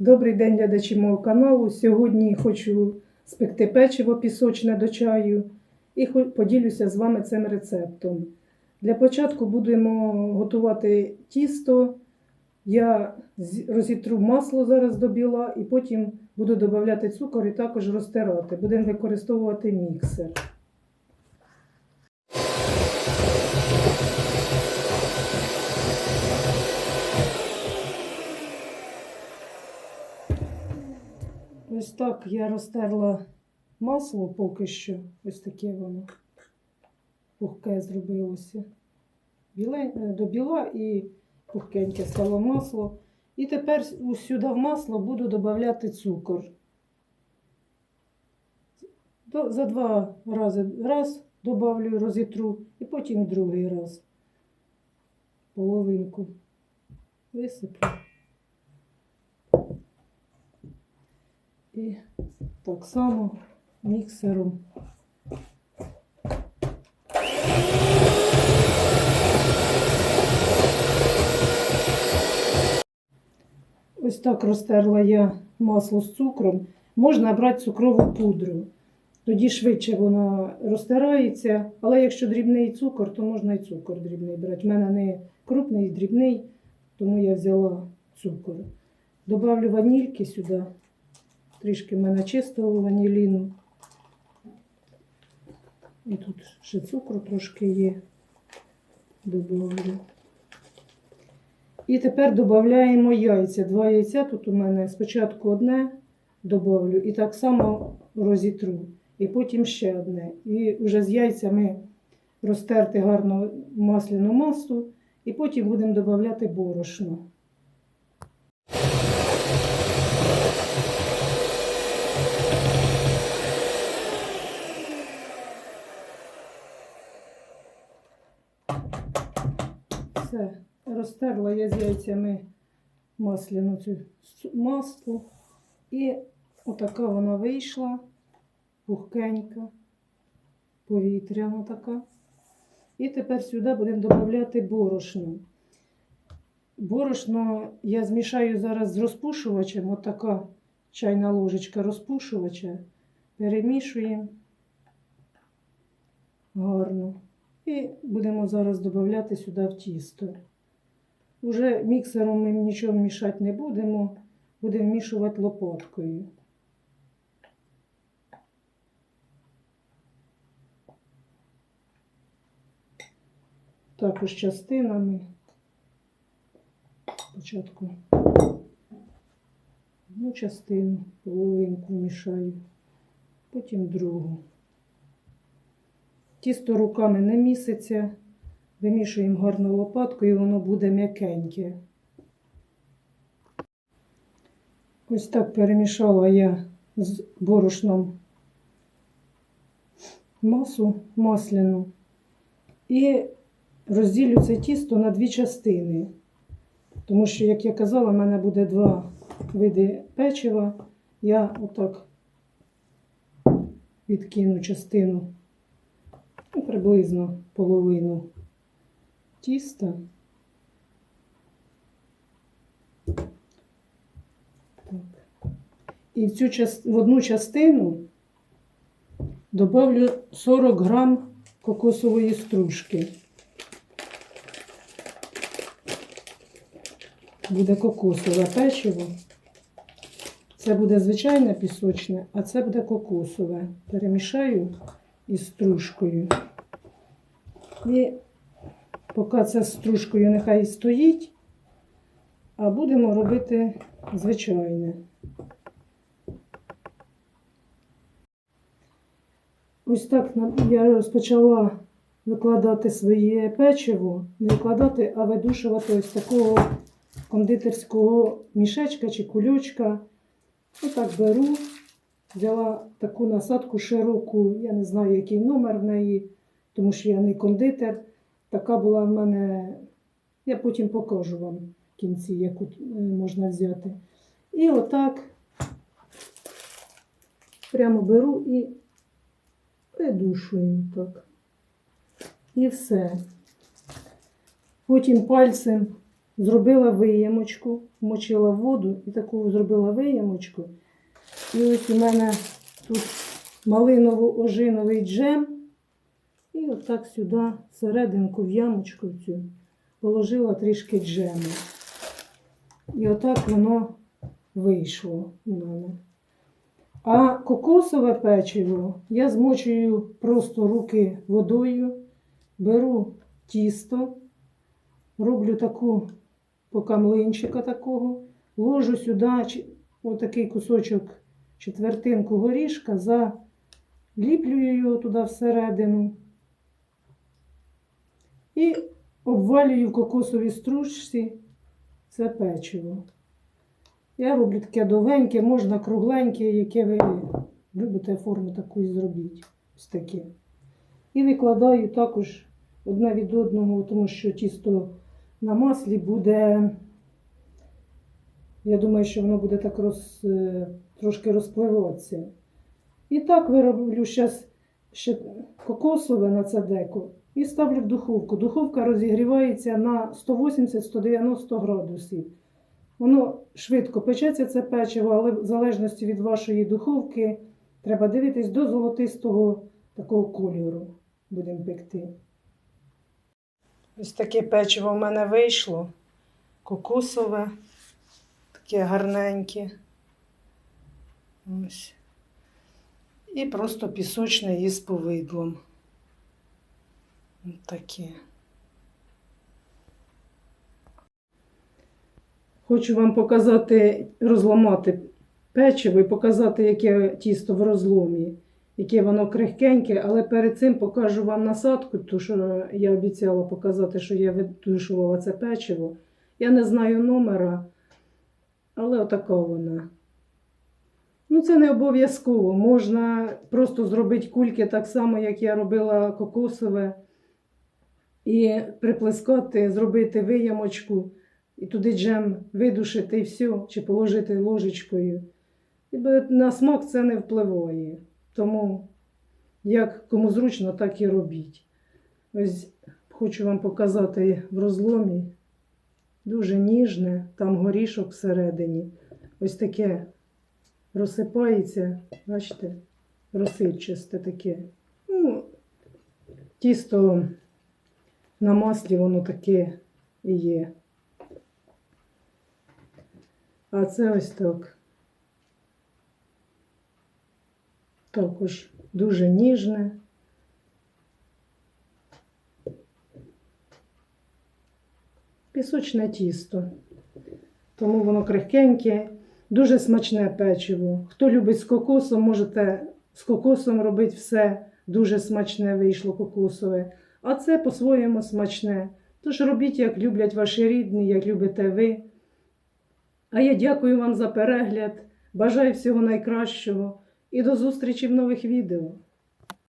Добрий день, глядачі мого каналу. Сьогодні хочу спекти печиво пісочне до чаю і поділюся з вами цим рецептом. Для початку будемо готувати тісто. Я розітру масло зараз до біла і потім буду додавати цукор і також розтирати. Будемо використовувати міксер. Ось так я розтерла масло поки що. Ось таке воно пухке зробилося. Біле, е, до біла і пухкеньке стало масло. І тепер сюди в масло буду додавати цукор. За два рази раз добавлю розітру і потім другий раз. Половинку висиплю. І так само міксером. Ось так розтерла я масло з цукром. Можна брати цукрову пудру. Тоді швидше вона розтирається. Але якщо дрібний цукор, то можна і цукор дрібний брати. У мене не крупний, дрібний, тому я взяла цукор. Добавлю ванільки сюди. Трішки в мене чистого ваніліну. І тут ще цукру трошки є. Добавлю. І тепер додаємо яйця. Два яйця тут у мене спочатку одне добавлю і так само розітру. І потім ще одне. І вже з яйцями розтерти гарно масляну масу. І потім будемо додавати борошно. Все, розтерла я з яйцями масляну цю масло. І отака вона вийшла, пухкенька, повітряна така. І тепер сюди будемо додавати борошно. Борошно я змішаю зараз з розпушувачем, отака чайна ложечка розпушувача. Перемішуємо гарно. І будемо зараз додавати сюди в тісто. Уже міксером ми нічого мішати не будемо, будемо вмішувати лопаткою. Також частинами. Спочатку одну частину, половинку мішаю, потім другу. Тісто руками не міситься. Вимішуємо гарно лопаткою, воно буде м'якеньке. Ось так перемішала я з борошном масу масляну і розділю це тісто на дві частини. Тому що, як я казала, в мене буде два види печива. Я отак відкину частину ну, приблизно половину тіста. Так. І в, цю, в одну частину добавлю 40 грам кокосової стружки. Буде кокосове печиво. Це буде звичайне пісочне, а це буде кокосове. Перемішаю із стружкою. І поки це з стружкою нехай стоїть, а будемо робити звичайне. Ось так я розпочала викладати своє печиво, не викладати, а видушувати ось такого кондитерського мішечка чи кульочка. Отак беру, взяла таку насадку широку, я не знаю, який номер в неї, тому що я не кондитер. Така була в мене, я потім покажу вам в кінці, яку е, можна взяти. І отак прямо беру і придушую так. І все. Потім пальцем зробила виємочку, вмочила воду і таку зробила виємочку. І ось у мене тут малиново-ожиновий джем. І отак сюди, серединку в ямочку цю, положила трішки джему. І отак воно вийшло у мене. А кокосове печиво я змочую просто руки водою, беру тісто, роблю таку покамлинчика такого, ложу сюди отакий кусочок четвертинку горішка, заліплюю його туди всередину і обвалюю в кокосовій стружці це печиво. Я роблю таке довгеньке, можна кругленьке, яке ви любите форму таку і зробіть. Ось таке. І викладаю також одне від одного, тому що тісто на маслі буде. Я думаю, що воно буде так роз, е, трошки розпливатися. І так вироблю зараз ще кокосове на це деко і ставлю в духовку. Духовка розігрівається на 180-190 градусів. Воно швидко печеться це печиво, але в залежності від вашої духовки треба дивитись до золотистого такого кольору. Будемо пекти. Ось таке печиво в мене вийшло. Кокосове, таке гарненьке. Ось. І просто пісочне із повидлом. Ось. Хочу вам показати, розламати печиво і показати, яке тісто в розломі, яке воно крихкеньке, але перед цим покажу вам насадку, тому що я обіцяла показати, що я видушувала це печиво. Я не знаю номера, але отака вона. Ну, це не обов'язково. Можна просто зробити кульки так само, як я робила кокосове, і приплескати, зробити виямочку і туди джем видушити і все, чи положити ложечкою. І на смак це не впливає. Тому як кому зручно, так і робіть. Ось хочу вам показати в розломі. Дуже ніжне, там горішок всередині. Ось таке розсипається, бачите, розсипчасте таке. Ну, тісто на маслі воно таке і є. А це ось так. Також дуже ніжне. Пісочне тісто. Тому воно крихкеньке, дуже смачне печиво. Хто любить з кокосом, можете з кокосом робити все. Дуже смачне вийшло кокосове. А це по-своєму смачне. Тож робіть, як люблять ваші рідні, як любите ви. А я дякую вам за перегляд. Бажаю всього найкращого і до зустрічі в нових відео.